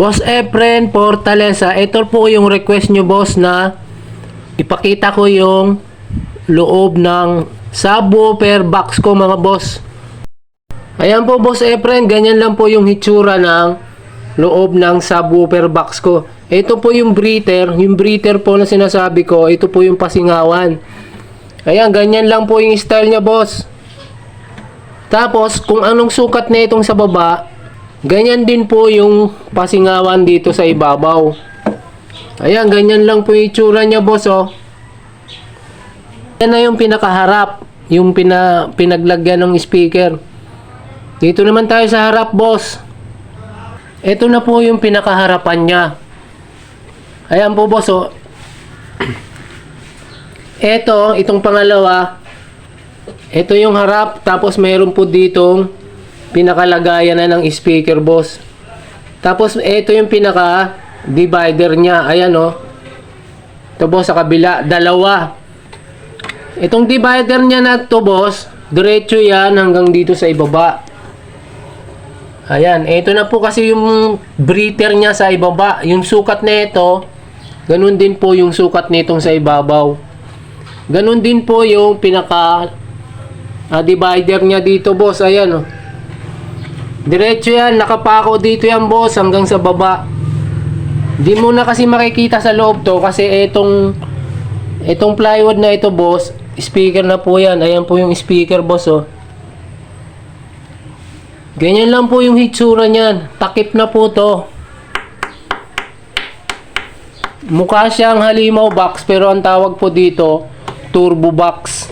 Boss Efren Fortaleza, ito po yung request nyo boss na ipakita ko yung loob ng subwoofer box ko mga boss. Ayan po boss Efren, ganyan lang po yung hitsura ng loob ng subwoofer box ko. Ito po yung breather, yung breather po na sinasabi ko, ito po yung pasingawan. Ayan, ganyan lang po yung style niya boss. Tapos, kung anong sukat na itong sa baba, ganyan din po yung pasingawan dito sa ibabaw. Ayan, ganyan lang po yung itsura niya boss oh. Yan na yung pinakaharap, yung pina, pinaglagyan ng speaker. Dito naman tayo sa harap boss. Ito na po yung pinakaharapan niya. Ayan po boss oh. Ito, itong pangalawa, ito yung harap, tapos mayroon po ditong pinakalagayan na ng speaker, boss. Tapos, ito yung pinaka divider niya. Ayan, oh. Ito, boss, sa kabila. Dalawa. Itong divider niya na to, boss, diretso yan hanggang dito sa ibaba. Ayan, ito na po kasi yung breather niya sa ibaba. Yung sukat na ito, ganun din po yung sukat nitong sa ibabaw. Ganun din po yung pinaka ah, divider niya dito, boss. Ayan, oh. Diretso yan, nakapako dito yan, boss, hanggang sa baba. Di mo na kasi makikita sa loob to kasi itong itong plywood na ito, boss, speaker na po yan. Ayan po yung speaker, boss, oh. Ganyan lang po yung hitsura niyan. Takip na po to. Mukha siyang halimaw box pero ang tawag po dito turbo box.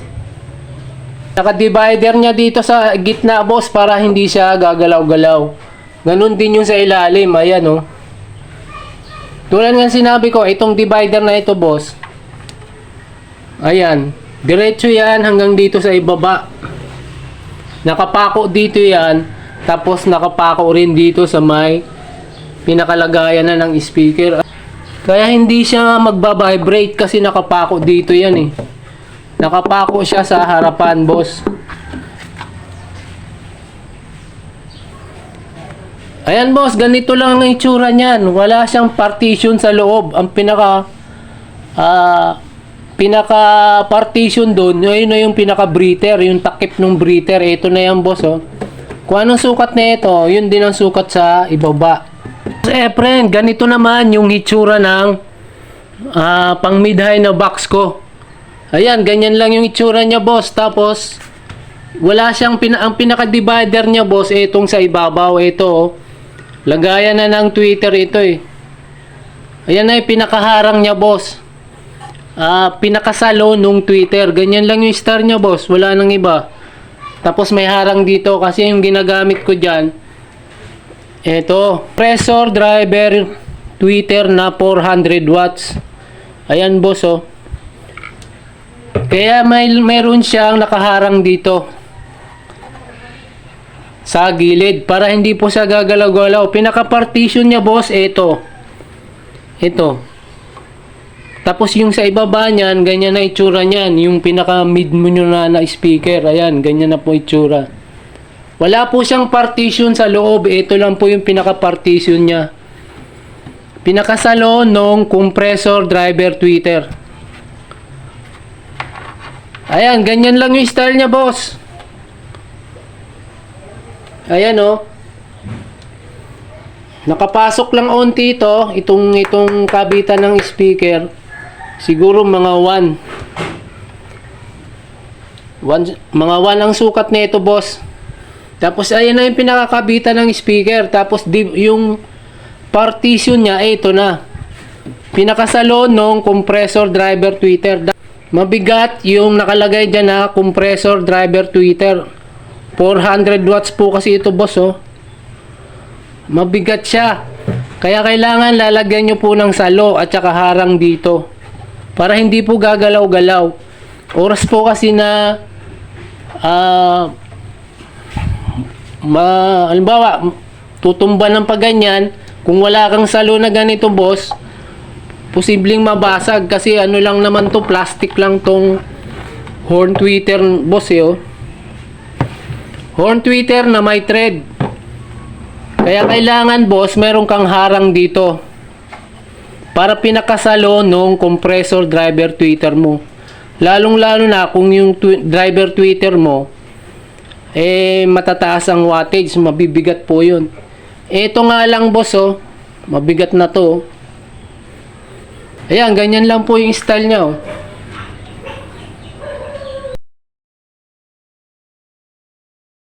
Naka-divider niya dito sa gitna boss para hindi siya gagalaw-galaw. Ganun din yung sa ilalim. Ayan oh. Tulad nga sinabi ko, itong divider na ito boss. Ayan. Diretso yan hanggang dito sa ibaba. Nakapako dito yan. Tapos nakapako rin dito sa may pinakalagayan na ng speaker. Kaya hindi siya magbabibrate kasi nakapako dito yan eh. Nakapako siya sa harapan, boss. Ayan, boss, ganito lang ang itsura niyan. Wala siyang partition sa loob. Ang pinaka ah pinaka partition doon, yun na yung pinaka breather, yung takip ng breather. Ito na yan, boss, oh. Kung anong sukat na ito, yun din ang sukat sa ibaba. Eh, friend, ganito naman yung hitsura ng ah, pang mid-high na box ko. Ayan, ganyan lang yung itsura niya, boss. Tapos, wala siyang, pina, ang pinaka-divider niya, boss, itong sa ibabaw, ito, oh. Lagayan na ng Twitter ito, eh. Ayan na yung pinakaharang niya, boss. Ah, pinakasalo nung Twitter. Ganyan lang yung star niya, boss. Wala nang iba. Tapos may harang dito kasi yung ginagamit ko diyan. Ito, pressure driver Twitter na 400 watts. Ayan, boss, oh. Kaya may meron siyang nakaharang dito sa gilid para hindi po siya gagalaw-galaw. Pinaka-partition niya, boss, ito. Ito. Tapos yung sa ibaba niyan, ganyan na itsura niyan. Yung pinaka-mid mo nyo na, na speaker. Ayan, ganyan na po itsura. Wala po siyang partition sa loob. Ito lang po yung pinaka-partition niya. Pinakasalo nung compressor driver tweeter. Ayan, ganyan lang yung style niya, boss. Ayan, oh. Nakapasok lang onti ito, itong, itong kabitan ng speaker. Siguro mga 1. One, mga 1 ang sukat na ito, boss. Tapos, ayan na yung pinakakabitan ng speaker. Tapos, yung partition niya, eh, ito na. Pinakasalo nung compressor driver tweeter. Mabigat yung nakalagay dyan na compressor driver tweeter. 400 watts po kasi ito, boss, oh. Mabigat siya. Kaya kailangan lalagyan nyo po ng salo at saka harang dito. Para hindi po gagalaw-galaw. Oras po kasi na ah ma halimbawa tutumba ng paganyan kung wala kang salo na ganito boss posibleng mabasag kasi ano lang naman to plastic lang tong horn tweeter boss eh oh. horn tweeter na may thread Kaya kailangan boss, meron kang harang dito. Para pinakasalo nung compressor driver tweeter mo. Lalong-lalo na kung yung twi- driver tweeter mo eh matataas ang wattage, mabibigat po 'yun. Ito nga lang boss oh, mabigat na to. oh. Ayan, ganyan lang po yung style niya oh.